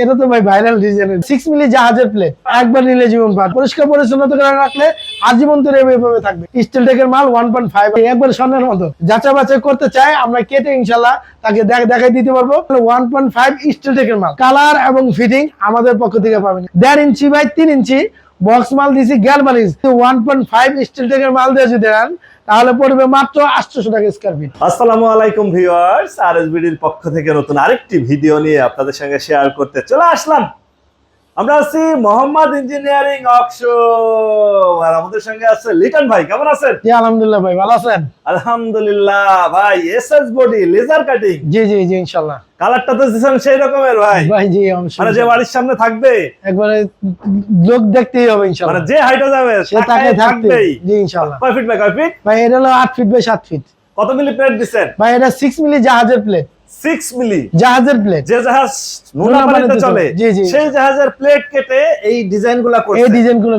এটা তো ভাই ভাইরাল সিক্স মিলি জাহাজের প্লেট একবার নিলে জীবন পার। পরিষ্কার রাখলে আজীবন এভাবে থাকবে। স্টিল টেকের মাল ওয়ান পয়েন্ট ফাইভ একবার স্বর্ণের মতো। বাছাই করতে চাই আমরা কেটে ইনশাল্লাহ তাকে দেখাই দিতে পারব। ওয়ান পয়েন্ট ফাইভ স্টিল টেকের মাল। কালার এবং ফিটিং আমাদের পক্ষ থেকে পাবেন। দেড় ইঞ্চি বাই তিন ইঞ্চি। বক্স মাল দিছি galvanise one point five steel টেকের মাল দিয়ে যদি তাহলে পড়বে মাত্র আটশোশো টাকা স্কোয়ার ফিট আসসালামু আলাইকুম ভিউয়ার্স, আর পক্ষ থেকে নতুন আরেকটি ভিডিও নিয়ে আপনাদের সঙ্গে শেয়ার করতে চলে আসলাম। আমরা আছি মোহাম্মদ ইঞ্জিনিয়ারিং অকশো আর আমাদের সঙ্গে আছে লিটন ভাই কেমন আছেন? জি আলহামদুলিল্লাহ ভাই ভালো আছেন? আলহামদুলিল্লাহ ভাই এসএস বডি লেজার কাটিং জি জি জি ইনশাল্লাহ। কালারটা তো দিচ্ছেন সেই রকমের ভাই। ভাই জি মানে যে বাড়ির সামনে থাকবে একবারে লোক দেখতেই হবে ইনশাআল্লাহ মানে যে হাইটে যাবে সে তাকে থাকবেই। জি ইনশাল্লাহ। কয় ফিট বাই কয় ফিট ভাই এটা হলো আট ফিট বাই সাত ফিট কত মিলি প্লেট দিচ্ছেন ভাই এটা সিক্স মিলি জাহাজের প্লেট সিক্স মিলি জাহাজের প্লেট যে জাহাজ নোনা পানিতে চলে। সেই জাহাজের প্লেট কেটে এই এই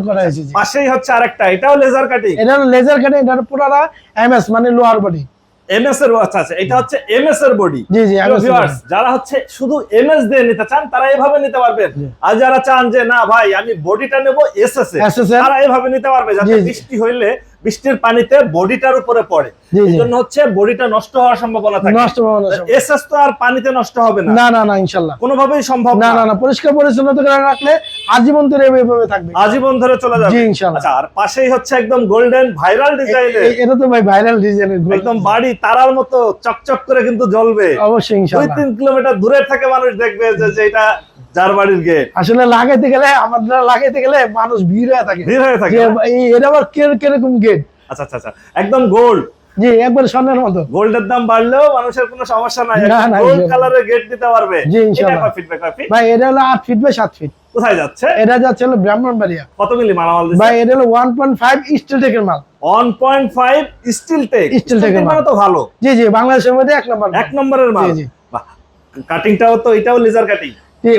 করা হয়েছে পাশেই হচ্ছে আরেকটা এটাও লেজার কাটিং এটা হলো লেজার কাটে এটা হলো পুরাটা এমএস মানে লোহার বডি এমএস এর আচ্ছা আচ্ছা এটা হচ্ছে এমএস এর বডি জি জি ভিউয়ার্স যারা হচ্ছে শুধু এমএস দিয়ে নিতে চান তারা এভাবে নিতে পারবেন। আর যারা চান যে না ভাই আমি বডিটা নেব এসএস এ। তারা এভাবে নিতে পারবে যাতে। বৃষ্টি হইলে বৃষ্টির পানিতে বডিটার উপরে পড়ে। জন্য হচ্ছে বডিটা নষ্ট হওয়ার সম্ভাবনা থাকে। নষ্ট। এসএস তো আর পানিতে নষ্ট হবে না। না না না ইনশাল্লাহ। কোনোভাবেই সম্ভব না না। না পরিষ্কার পরিচ্ছন্নতা করে রাখলে আজীবন ধরে এভাবে থাকবে। আজীবন ধরে চলে যাবে। জি, ইনশাআল্লাহ। আচ্ছা আর পাশেই হচ্ছে একদম গোল্ডেন ভাইরাল ডিজাইনের এটা তো ভাই ভাইরাল ডিজাইনের একদম বাড়ি তারার মতো চকচক করে কিন্তু জ্বলবে। অবশ্যই দুই ইনশাল্লাহ তিন কিলোমিটার দূরে থেকে মানুষ দেখবে যে এটা যার বাড়ির গেট আসলে লাগাইতে গেলে আমাদের লাগাইতে গেলে মানুষ ভিড় হয়ে থাকে। ভিড় হয়ে থাকে এই- এটা আবার কীরকম গেট আচ্ছা আচ্ছা আচ্ছা। একদম গোল্ড জি একবার স্বর্ণের মতো। গোল্ডের দাম বাড়লেও মানুষের কোনো সমস্যা নাই। গোল্ড কালারের গেট দিতে পারবে। জি, ইনশাআল্লাহ। ফিট বাই ফিট ভাই এটা হলো আট ফিট বাই সাত ফিট কোথায় যাচ্ছে? এটা যাচ্ছে হলো ব্রাহ্মণবাড়িয়া। কত মিলি মালামাল দিচ্ছে? ভাই এটা হলো ওয়ান পয়েন্ট ফাইভ স্টিল টেকের মাল। 1.5 স্টিল টেক Steel take এর মানে মাল। তো ভালো। জি জি বাংলাদেশের মধ্যে এক নম্বর এক নম্বরের মাল। জি, জি। কাটিংটাও তো এটাও লেজার কাটিং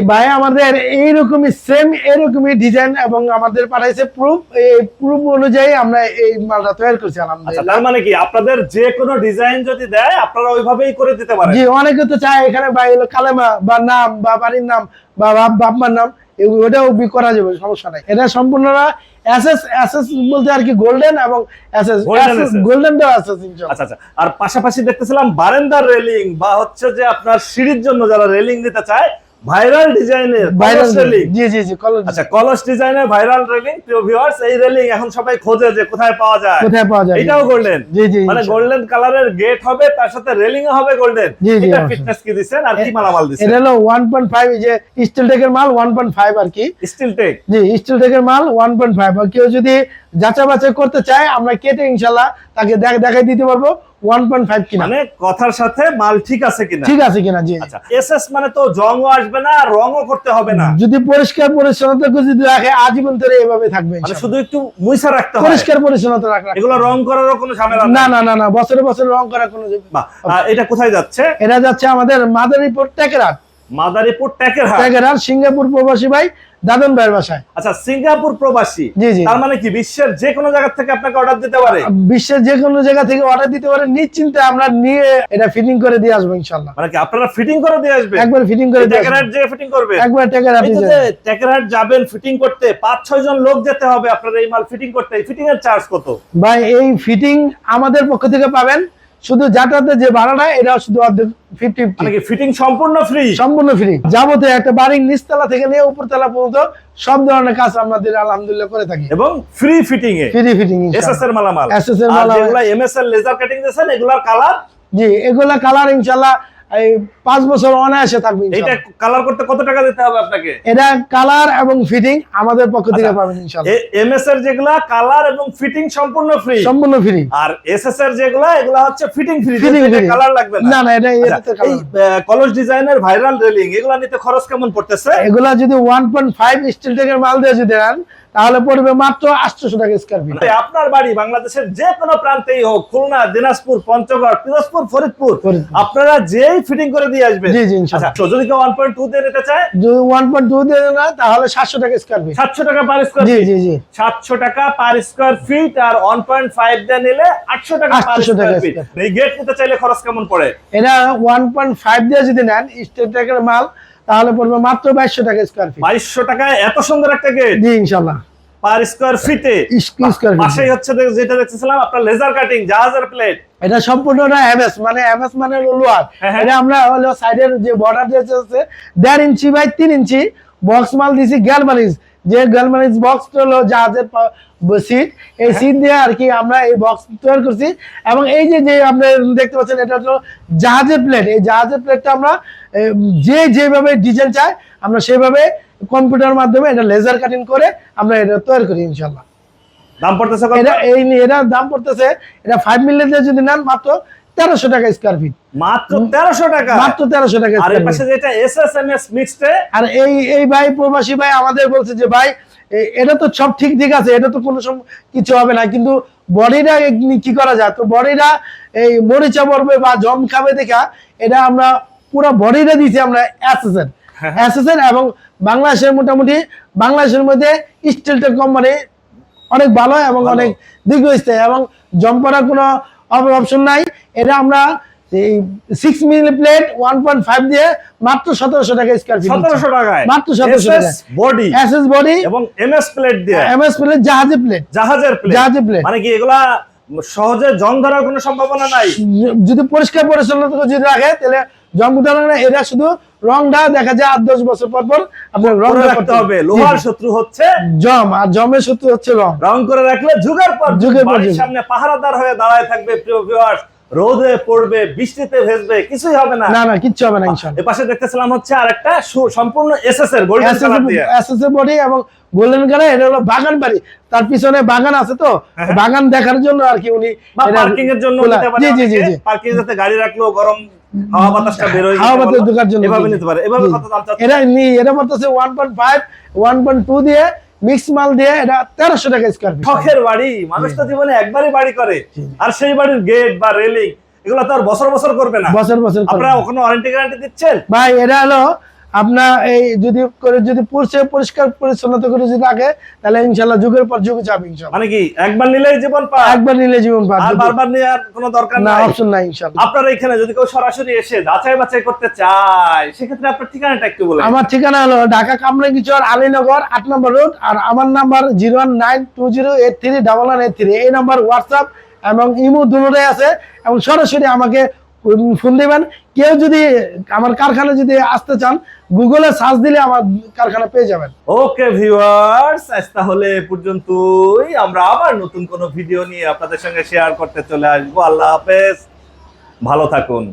ভাই আমাদের এইরকমই সেম এরকমই ডিজাইন এবং আমাদের পাঠাইছে প্রুফ এই প্রুফ অনুযায়ী আমরা এই মালটা তৈরি করছি আচ্ছা আলহামদুলিল্লাহ। তার মানে কি আপনাদের যে কোনো ডিজাইন যদি দেয় আপনারা ওইভাবেই করে দিতে পারেন? জি অনেকে তো চায় এখানে ভাই হলো কালেমা বা নাম বা বাড়ির নাম বা বাপ- বাপমার নাম ওটাও বি করা যাবে সমস্যা নাই। এটা সম্পূর্ণরা এসএস এসএস বলতে আর কি গোল্ডেন এবং এসএস গোল্ডেন দেওয়া এসএস আচ্ছা আচ্ছা আর পাশাপাশি দেখতেছিলাম বারান্দার রেলিং বা হচ্ছে যে আপনার সিঁড়ির জন্য যারা রেলিং দিতে চায় ভাইরাল ডিজাইনের ভাইরাল রেলিং জি জি জি কলেজ আচ্ছা কলস ডিজাইনের ভাইরাল রেলিং প্রিয় ভিউয়ার্স এই রেলিং এখন সবাই খোঁজে যে কোথায় পাওয়া যায়। কোথায় পাওয়া যায়। এটাও গোল্ডেন জি জি মানে গোল্ডেন কালারের গেট হবে তার সাথে রেলিং হবে গোল্ডেন এটা ফিটনেস কি দিছেন আর কি মালামাল দিছেন এটা হলো ওয়ান পয়েন্ট ফাইভ যে স্টিল টেকের মাল ওয়ান পয়েন্ট ফাইভ আর কি। স্টিল টেক জি স্টিল টেকের মাল ওয়ান পয়েন্ট ফাইভ কেউ যদি যাচাই বাছাই করতে চায় আমরা কেটে ইনশাল্লাহ তাকে দেখ- দেখাই দিতে পারব। কিনা। মানে কথার সাথে মাল ঠিক আছে কিনা। ঠিক আছে কিনা জি। আচ্ছা এসএস মানে তো জংও আসবে না রংও করতে হবে না। যদি পরিষ্কার পরিচ্ছন্নতা যদি রাখে আজীবন ধরে এভাবে থাকবে মানে শুধু একটু মুইসা রাখতে পরিষ্কার পরিচ্ছন্নতা রাখ এগুলো রং করারও কোনো ঝামেলা না না না না বছরে বছরে রং করা কোনো এটা কোথায় যাচ্ছে? এটা যাচ্ছে আমাদের মাদারীপুর টেকেরাট মাদারীপুর ট্যাকের হাট সিঙ্গাপুর প্রবাসী ভাই দাদন ভাইয়ের বাসায়। আচ্ছা সিঙ্গাপুর প্রবাসী জি, জি। তার মানে কি বিশ্বের যে কোনো জায়গা থেকে আপনাকে অর্ডার দিতে পারে? বিশ্বের যে কোনো জায়গা থেকে অর্ডার দিতে পারে নিশ্চিন্তে আমরা নিয়ে এটা ফিটিং করে দিয়ে আসব ইনশাল্লাহ মানে কি আপনারা ফিটিং করে দিয়ে আসবে একবার ফিটিং করে দিয়ে ট্যাকের যে ফিটিং করবে একবার টেকেরাট এই যে ট্যাকের হাট যাবেন ফিটিং করতে পাঁচ ছয় জন লোক যেতে হবে আপনার এই মাল ফিটিং করতে ফিটিং এর চার্জ কত? ভাই এই ফিটিং আমাদের পক্ষ থেকে পাবেন শুধু যাতায়াতের যে ভাড়াটা এটা শুধু অর্ধেক ফিফটি মানে ফিটিং সম্পূর্ণ ফ্রি সম্পূর্ণ ফ্রি যাবতীয় একটা বাড়ির নিচতলা থেকে নিয়ে উপরতলা পর্যন্ত সব ধরনের কাজ আমাদের আলহামদুলিল্লাহ করে থাকি। এবং ফ্রি ফিটিং এ? ফ্রি ফিটিং এসএস এর মালামাল। এসএসআর এর মালামাল। এমএস এর লেজার কাটিং দিয়েছেন এগুলার কালার জি এগুলা কালার ইনশাল্লাহ এই পাঁচ বছর অনায়াসে থাকবে ইনশাল্লাহ। কালার করতে কত টাকা দিতে হবে আপনাকে? এটা কালার এবং ফিটিং আমাদের পক্ষ থেকে আচ্ছা। পাবেন ইনশাল্লাহ এমএস এর যেগুলা কালার এবং ফিটিং সম্পূর্ণ ফ্রি সম্পূর্ণ ফ্রি আর এসএস এর যেগুলা এগুলা হচ্ছে ফিটিং ফ্রি কালার লাগবে না। না না এটা আচ্ছা, এটাতে এই কলস ডিজাইনের ভাইরাল রেলিং এগুলা নিতে খরচ কেমন পড়তেছে? এগুলা যদি ওয়ান পয়েন্ট ফাইভ স্টিল টেকের মাল দিয়ে যদি নেন তাহলে পড়বে মাত্র আটশোশো টাকা স্কোয়ার ফিট আপনার বাড়ি বাংলাদেশের যে কোনো প্রান্তেই হোক খুলনা দিনাজপুর পঞ্চগড় পিরোজপুর ফরিদপুর। আপনারা যেই ফিটিং করে দিয়ে আসবেন। জি, জি। আচ্ছা যদি কেউ ওয়ান পয়েন্ট টু দিয়ে নিতে চায়? যদি ওয়ান পয়েন্ট টু দিয়ে না তাহলে সাতশো টাকা স্কোয়ার ফিট সাতশো টাকা পার স্কোয়ার জি জি জি। সাতশো টাকা পার স্কোয়ার ফিট আর ওয়ান পয়েন্ট ফাইভ দিয়ে নিলে আটশো টাকা 800 টাকা ফিট এই গেট নিতে চাইলে খরচ কেমন পড়ে? এটা ওয়ান পয়েন্ট ফাইভ দিয়ে যদি নেন স্টিল টেকের মাল তাহলে পড়বে মাত্র বাইশশো টাকা স্কোয়ার ফিট বাইশশো টাকায় এত সুন্দর একটা গেট জি ইনশাল্লাহ। পার স্কোয়ার ফিটে স্কোয়ার পাশেই হচ্ছে যেটা দেখতেছিলাম আপনার লেজার কাটিং জাহাজের প্লেট এটা সম্পূর্ণটা এমএস মানে এমএস মানে লোহার। হ্যাঁ, হ্যাঁ। এটা আমরা হলো সাইডের যে বর্ডার দিয়েছে দেড় ইঞ্চি বাই তিন ইঞ্চি বক্স মাল দিছি গ্যালমানিজ যে গ্যালমানিজ বক্স হলো জাহাজের সিট এই হ্যাঁ। সিট দিয়ে আর কি আমরা এই বক্স তৈরি করছি এবং এই যে যে আপনি দেখতে পাচ্ছেন এটা হলো জাহাজের প্লেট এই জাহাজের প্লেটটা আমরা যে যেভাবে ডিজাইন চাই আমরা সেভাবে কম্পিউটার মাধ্যমে এটা লেজার কাটিং করে আমরা এটা তৈরি করি ইনশাল্লাহ দাম পড়তেছে? এটা এই এটার দাম পড়তেছে এটা ফাইভ মিলিয়ন যদি নেন মাত্র তেরোশো টাকা স্কোয়ার ফিট মাত্র তেরোশো টাকা। মাত্র তেরোশো টাকা আর পাশে যেটা S S M S mixed আর এই এই ভাই প্রবাসী ভাই আমাদের বলছে যে ভাই এটা তো সব ঠিক ঠিক আছে এটা তো কোনো কিছু হবে না। কিন্তু বডিটা কি করা যায়? তো বডিটা এই মরিচা পড়বে বা জম খাবে দেখা এটা আমরা পুরো বডিটা দিয়েছি আমরা অ্যাসেসের। অ্যাসেসের এবং বাংলাদেশের মোটামুটি বাংলাদেশের মধ্যে স্টিলটেক কোম্পানি অনেক ভালো এবং। অনেক দীর্ঘস্থায়ী এবং জম পড়ার কোনো অপশন নাই। এটা আমরা এই six milli plate one point five দিয়ে মাত্র সতেরোশো টাকা স্কোয়ার ফিট সতেরোশো টাকায়। মাত্র 1700 টাকায়। বডি এবং এমএস প্লেট দিয়ে। এমএস প্লেট জাহাজে প্লেট জাহাজের প্লেট জাহাজে প্লেট মানে কি এগুলা সহজে জং ধরার কোনো সম্ভাবনা নাই? যদি পরিষ্কার পরিচ্ছন্ন যদি রাখে তাহলে জং উঠানো না এটা শুধু রংটা দেখা যায় আট দশ বছর পর পর আপনার রং করে রাখতে হবে লোহার শত্রু হচ্ছে জম আর জমের সূত্র হচ্ছে রং। রং করে রাখলে যুগের পর যুগ যুগের পর সামনে পাহারাদার হয়ে দাঁড়ায় থাকবে প্রিয় ভিউয়ার্স রোদে পড়বে বৃষ্টিতে ভেজবে কিছুই হবে না। না না কিচ্ছু হবে না ইনশাল্লাহ। এ পাশে দেখতেছিলাম হচ্ছে আরেকটা সম্পূর্ণ এসএস এর গোল্ডেন দিয়ে। এসএসএ বডি এবং গোল্ডেন কালার এটা হলো বাগান বাড়ি। তার পিছনে বাগান আছে তো? হ্যাঁ। বাগান দেখার জন্য আর কি উনি পার্কিং এর জন্য নিতে পারে জি জি জি পার্কিং যাতে গাড়ি রাখলেও গরম হাওয়া বাতাসটা বের হয়ে হাওয়া বাতাস ঢোকার জন্য, এভাবে জি, জি। নিতে পারে এভাবে কত দাম চাচ্ছে। এটা নি এটা বলতেছে one point five one point two দিয়ে মিক্স মাল দিয়ে এটা টাকা স্কোয়ার ফিট শখের বাড়ি মানুষ তো জীবনে একবারই বাড়ি করে আর সেই বাড়ির গেট বা রেলিং এগুলো তো আর বছর বছর করবে না। বছর বছর। আপনারা ওখানে ওয়ারেন্টি গ্যারান্টি দিচ্ছেন? ভাই এটা হলো আপনার এই যদি করে যদি পুরুষে পরিষ্কার পরিচ্ছন্নতা করে যদি রাখে তাহলে ইনশাল্লাহ যুগের পর যুগ যাবে ইনশাল্লাহ মানে কি একবার নিলেই জীবন পায় একবার নিলে জীবন পার আর বারবার নেওয়ার কোনো দরকার না অপশন নাই ইনশাল্লাহ আপনারা এখানে যদি কেউ সরাসরি এসে যাচাই বাছাই করতে চায় সেক্ষেত্রে আপনার ঠিকানাটা একটু বলেন। আমার ঠিকানা হলো ঢাকা কামরাঙ্গিচর আলীনগর আট নম্বর রোড আর আমার number zero one nine two zero eight three double one eight three. এই নাম্বার হোয়াটসঅ্যাপ এবং ইমো দুটোই আছে এবং সরাসরি আমাকে ফোন দিবেন। কেউ যদি আমার কারখানা যদি আসতে চান গুগলে সার্চ দিলে আমার কারখানা পেয়ে যাবেন। ওকে ভিউয়ার্স আজ তাহলে পর্যন্তই। আমরা আবার নতুন কোনো ভিডিও নিয়ে আপনাদের সঙ্গে শেয়ার করতে চলে আসব। আল্লাহ হাফেজ। ভালো থাকুন।